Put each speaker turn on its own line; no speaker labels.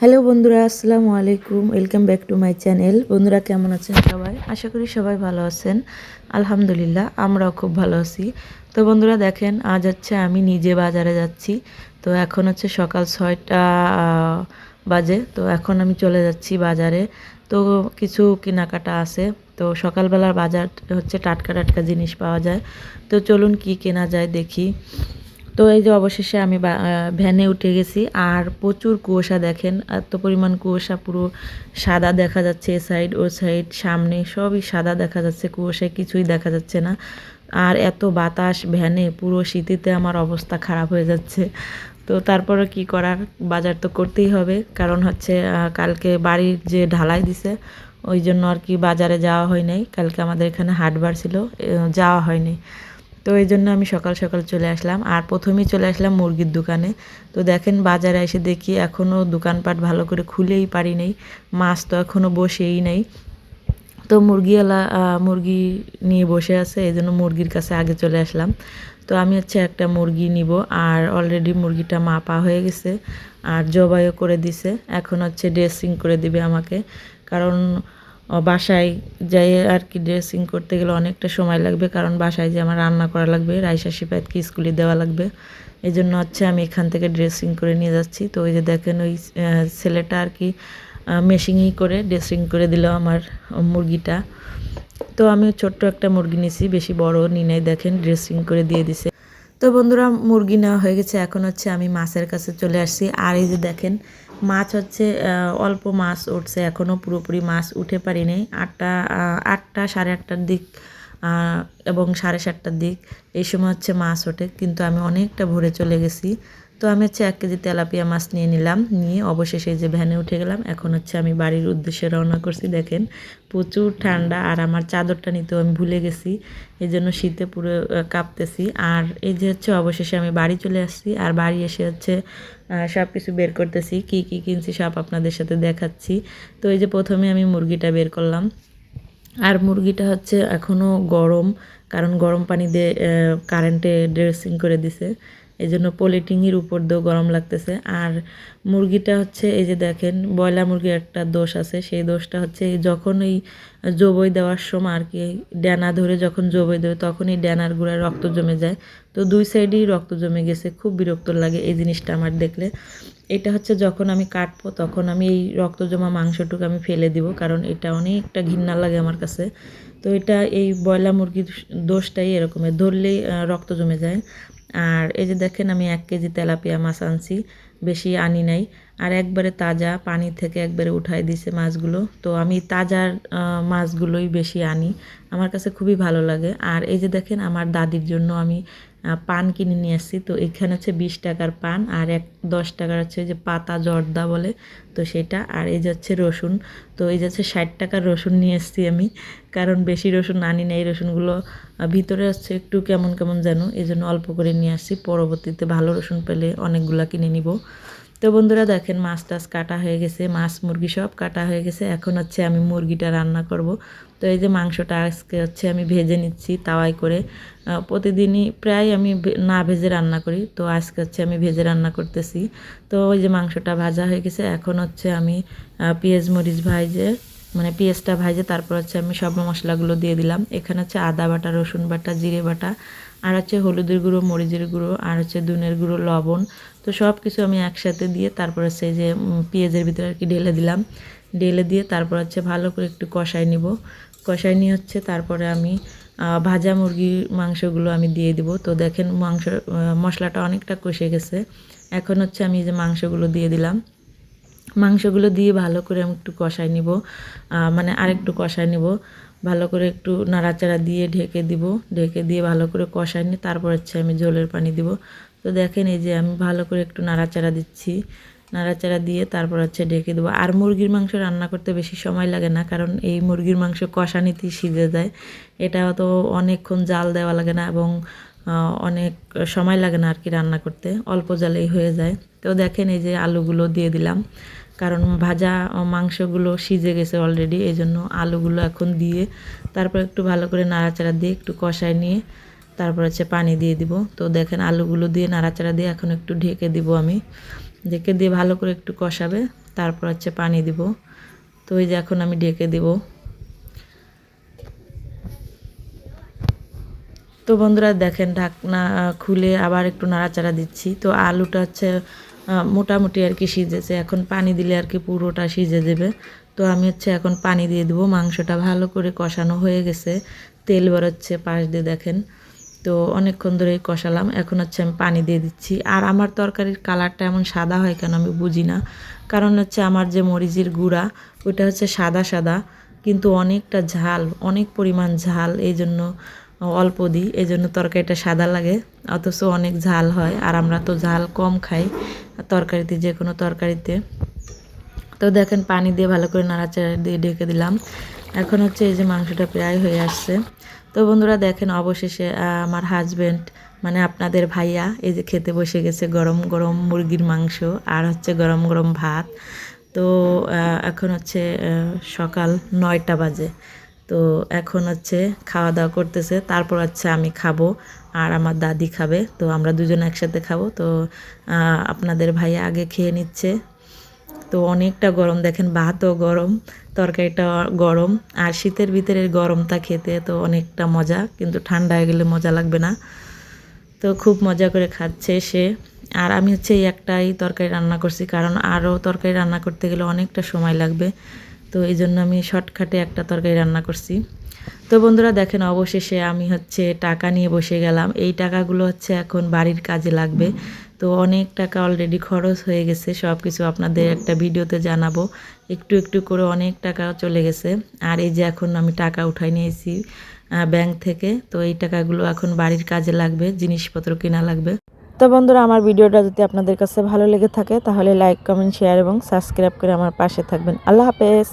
Hello বন্ধুরা, আসসালামু আলাইকুম। Welcome back to my channel বন্ধুরা, কেমন আছেন সবাই? আশা করি সবাই ভালো আছেন। আলহামদুলিল্লাহ, আমরাও খুব ভালো আছি। তো বন্ধুরা, দেখেন, আজ হচ্ছে আমি নিজে বাজারে যাচ্ছি। তো এখন হচ্ছে সকাল ছয়টা বাজে। তো এখন আমি চলে যাচ্ছি বাজারে। তো কিছু কেনাকাটা আছে। তো সকালবেলার বাজার হচ্ছে টাটকা টাটকা জিনিস পাওয়া যায়। তো চলুন কি কেনা যায় দেখি। তো এই যে অবশেষে আমি ভ্যানে উঠে গেছি। আর প্রচুর কুয়াশা দেখেন, এত পরিমাণ কুয়াশা, পুরো সাদা দেখা যাচ্ছে এ সাইড, ও সাইড, সামনে সবই সাদা দেখা যাচ্ছে, কুয়াশায় কিছুই দেখা যাচ্ছে না। আর এত বাতাস ভ্যানে, পুরো শীতিতে আমার অবস্থা খারাপ হয়ে যাচ্ছে। তো তারপরে কি করার? বাজার তো করতেই হবে। কারণ হচ্ছে কালকে বাড়ির যে ঢালাই দিছে ওই জন্য আর কি বাজারে যাওয়া হয় নাই। কালকে আমাদের এখানে হাটবার ছিল যাওয়া হয়নি তো এই জন্য আমি সকাল সকাল চলে আসলাম। আর প্রথমেই চলে আসলাম মুরগির দোকানে। তো দেখেন বাজারে এসে দেখি এখনও দোকানপাট ভালো করে খুলেই পারি নাই। মাছ তো এখনও বসেই নেই। তো মুরগিওয়ালা মুরগি নিয়ে বসে আছে, এই জন্য মুরগির কাছে আগে চলে আসলাম। তো আমি হচ্ছে একটা মুরগি নিব, আর অলরেডি মুরগিটা মাপা হয়ে গেছে, আর জবাইও করে দিছে। এখন হচ্ছে ড্রেসিং করে দিবে আমাকে। কারণ বাসায় যাই আর কি ড্রেসিং করতে গেলে অনেকটা সময় লাগবে, কারণ বাসায় যে আমার রান্না করা লাগবে, রাইসা সিপাইতকে স্কুলে দেওয়া লাগবে। এই জন্য হচ্ছে আমি এখান থেকে ড্রেসিং করে নিয়ে যাচ্ছি। তো ওই যে দেখেন ওই ছেলেটা আর কি মেশিংই করে ড্রেসিং করে দিল আমার মুরগিটা। তো আমি ছোট্ট একটা মুরগি নিছি, বেশি বড় নি নাই, দেখেন ড্রেসিং করে দিয়ে দিছে। তো বন্ধুরা, মুরগি নেওয়া হয়ে গেছে, এখন হচ্ছে আমি মাছের কাছে চলে আসছি। আর এই যে দেখেন মাছ হচ্ছে অল্প মাছ উঠছে। এখনও পুরোপুরি মাছ উঠে পারিনি। আটটা আটটা, সাড়ে আটটার দিক এবং সাড়ে সাতটার দিক এই সময় হচ্ছে মাছ ওঠে। কিন্তু আমি অনেকটা ভোরে চলে গেছি। তো আমি হচ্ছে এক কেজি তেলাপিয়া মাছ নিয়ে নিলাম, নিয়ে অবশেষে যে ভ্যানে উঠে গেলাম। এখন হচ্ছে আমি বাড়ির উদ্দেশ্যে রওনা করছি, দেখেন প্রচুর ঠান্ডা আর আমার চাদরটা নিতেও আমি ভুলে গেছি, এই জন্য শীতে পুরো কাঁপতেছি। আর এই যে হচ্ছে অবশেষে আমি বাড়ি চলে আসছি আর বাড়ি এসে হচ্ছে সব কিছু বের করতেছি, কি কি কিনছি সব আপনাদের সাথে দেখাচ্ছি। তো এই যে প্রথমে আমি মুরগিটা বের করলাম। আর মুরগিটা হচ্ছে এখনও গরম, কারণ গরম পানি দিয়ে কারেন্টে ড্রেসিং করে দিছে। এই জন্য পলিটিংয়ের উপর দিয়েও গরম লাগতেছে। আর মুরগিটা হচ্ছে, এই যে দেখেন, ব্রয়লার মুরগির একটা দোষ আছে। সেই দোষটা হচ্ছে, যখন এই জবই দেওয়ার সময় আর কি ড্যানা ধরে যখন জবই দেবে তখন এই ড্যানার গুঁড়ায় রক্ত জমে যায়। তো দুই সাইডেই রক্ত জমে গেছে, খুব বিরক্ত লাগে এই জিনিসটা আমার দেখলে। এটা হচ্ছে, যখন আমি কাটবো, তখন আমি এই রক্ত জমা মাংসটুকু আমি ফেলে দিব, কারণ এটা অনেকটা ঘৃণা লাগে আমার কাছে। তো এটা এই ব্রয়লার মুরগির দোষটাই এরকমের ধরলেই রক্ত জমে যায়। আর এই যে দেখেন আমি এক কেজি তেলাপিয়া মাছ আনছি, বেশি আনি নাই। আর একবারে তাজা পানি থেকে একবারে উঠাই দিছে মাছগুলো। তো আমি তাজার মাছগুলোই বেশি আনি। আমার কাছে খুবই ভালো লাগে। আর এই যে দেখেন আমার দাদির জন্য আমি পান কিনে নিয়ে আসছি। তো এখানে হচ্ছে বিশ টাকার পান আর এক দশ টাকার হচ্ছে যে পাতা জর্দা বলে, তো সেটা। আর এই যাচ্ছে রসুন, তো এই যাচ্ছে ষাট টাকার রসুন নিয়ে এসছি আমি। কারণ বেশি রসুন আনি না, এই রসুনগুলো ভিতরে হচ্ছে একটু কেমন কেমন যেন, এই জন্য অল্প করে নিয়ে আসছি। পরবর্তীতে ভালো রসুন পেলে অনেকগুলা কিনে নিব। তো বন্ধুরা দেখেন, মাছ টাছ কাটা হয়ে গেছে, মাছ মুরগি সব কাটা হয়ে গেছে। এখন হচ্ছে আমি মুরগিটা রান্না করব। তো এই যে মাংসটা আজকে হচ্ছে আমি ভেজে নিচ্ছি তাওয়াই করে। প্রতিদিনই প্রায় আমি না ভেজে রান্না করি। তো আজকে হচ্ছে আমি ভেজে রান্না করতেছি। তো ওই যে মাংসটা ভাজা হয়ে গেছে, এখন হচ্ছে আমি পেঁয়াজ, মরিচ ভাজে মানে পেঁয়াজটা ভাজে তারপর হচ্ছে আমি সব মশলাগুলো দিয়ে দিলাম। এখানে হচ্ছে আদা বাটা, রসুন বাটা, জিরে বাটা, আর হচ্ছে হলুদের গুঁড়ো, মরিচের গুঁড়ো, আর হচ্ছে দুনের গুঁড়ো, লবণ। তো সব কিছু আমি একসাথে দিয়ে তারপর হচ্ছে যে পেঁয়াজের ভিতরে আর কি ঢেলে দিলাম। ঢেলে দিয়ে তারপর হচ্ছে ভালো করে একটু কষাই নিব। কষাই নিয়ে হচ্ছে তারপরে আমি ভাজা মুরগির মাংসগুলো আমি দিয়ে দিব। তো দেখেন মাংস মশলাটা অনেকটা কষে গেছে। এখন হচ্ছে আমি যে মাংসগুলো দিয়ে দিলাম। মাংসগুলো দিয়ে ভালো করে আমি একটু কষাই নিব। মানে আরেকটু কষাই নিব। ভালো করে একটু নাড়াচাড়া দিয়ে ঢেকে দিব। ঢেকে দিয়ে ভালো করে কষাই নিয়ে তারপর হচ্ছে আমি জলের পানি দিব। তো দেখেন এই যে আমি ভালো করে একটু নাড়াচাড়া দিচ্ছি। নাড়াচাড়া দিয়ে তারপর হচ্ছে ঢেকে দেবো। আর মুরগির মাংস রান্না করতে বেশি সময় লাগে না, কারণ এই মুরগির মাংস কষানিতেই সিজে যায়। এটা তো অনেকক্ষণ জাল দেওয়া লাগে না এবং অনেক সময় লাগে না আর কি রান্না করতে। অল্প জালেই হয়ে যায়। তো দেখেন এই যে আলুগুলো দিয়ে দিলাম। কারণ ভাজা মাংসগুলো সিজে গেছে অলরেডি এই জন্য আলুগুলো এখন দিয়ে তারপর একটু ভালো করে নাড়াচাড়া দিয়ে একটু কষায় নিয়ে তারপর হচ্ছে পানি দিয়ে দিব। তো দেখেন আলুগুলো দিয়ে নাড়াচাড়া দিয়ে এখন একটু ঢেকে দিব আমি। ঢেকে দিয়ে ভালো করে একটু কষাবে, তারপর হচ্ছে পানি দিব। তো এই যে এখন আমি ঢেকে দিব। তো বন্ধুরা দেখেন ঢাকনা খুলে আবার একটু নাড়াচাড়া দিচ্ছি। তো আলুটা হচ্ছে মোটামুটি আর কি সিজেছে। এখন পানি দিলে আর কি পুরোটা সিজে দেবে তো আমি হচ্ছে এখন পানি দিয়ে দেবো, মাংসটা ভালো করে কষানো হয়ে গেছে। তেল বেরোচ্ছে পাশ দিয়ে দেখেন। তো অনেকক্ষণ ধরেই কষালাম, এখন হচ্ছে আমি পানি দিয়ে দিচ্ছি। আর আমার তরকারির কালারটা এমন সাদা হয় কেন আমি বুঝি না। কারণ হচ্ছে আমার যে মরিচের গুঁড়া, ওইটা হচ্ছে সাদা সাদা, কিন্তু অনেকটা ঝাল, অনেক পরিমাণ ঝাল এই জন্য অল্প দিই এই জন্য তরকারিটা সাদা লাগে, অথচ অনেক ঝাল হয়, আর আমরা তো ঝাল কম খাই তরকারিতে যে কোনো তরকারিতে। তো দেখেন, পানি দিয়ে ভালো করে নাড়াচাড়া দিয়ে ঢেকে দিলাম। এখন হচ্ছে এই যে মাংসটা প্রায় হয়ে আসছে। তো বন্ধুরা দেখেন, অবশেষে আমার হাজবেন্ড মানে আপনাদের ভাইয়া, এই যে খেতে বসে গেছে গরম গরম মুরগির মাংস আর হচ্ছে গরম গরম ভাত। তো এখন হচ্ছে সকাল নয়টা বাজে। তো এখন হচ্ছে খাওয়া দাওয়া করতেছে, তারপর হচ্ছে আমি খাব আর আমার দাদি খাবে, তো আমরা দুজন একসাথে খাব। তো আপনাদের ভাইয়া আগে খেয়ে নিচ্ছে। তো অনেকটা গরম, দেখেন ভাতও গরম, তরকারিটা গরম, আর শীতের ভিতরে গরমটা খেতে তো অনেকটা মজা, কিন্তু ঠান্ডা হয়ে গেলে মজা লাগবে না। তো খুব মজা করে খাচ্ছে সে। আর আমি হচ্ছে এই একটাই তরকারি রান্না করছি, কারণ আরও তরকারি রান্না করতে গেলে অনেকটা সময় লাগবে। তো এই জন্য আমি শর্টকাটে একটা তরকারি রান্না করছি। তো বন্ধুরা দেখেন অবশেষে আমি হচ্ছে টাকা নিয়ে বসে গেলাম। এই টাকাগুলো হচ্ছে এখন বাড়ির কাজে লাগবে। তো অনেক টাকা অলরেডি খরচ হয়ে গেছে সব কিছু আপনাদের একটা ভিডিওতে জানাব। একটু একটু করে অনেক টাকা চলে গেছে। আর এই যে এখন আমি টাকা উঠাই নিয়েছি ব্যাংক থেকে। তো এই টাকাগুলো এখন বাড়ির কাজে লাগবে, জিনিসপত্র কেনা লাগবে। তো বন্ধুরা, আমার ভিডিওটা যদি আপনাদের কাছে ভালো লেগে থাকে, তাহলে লাইক কমেন্ট শেয়ার এবং সাবস্ক্রাইব করে আমার পাশে থাকবেন। আল্লাহ হাফেজ।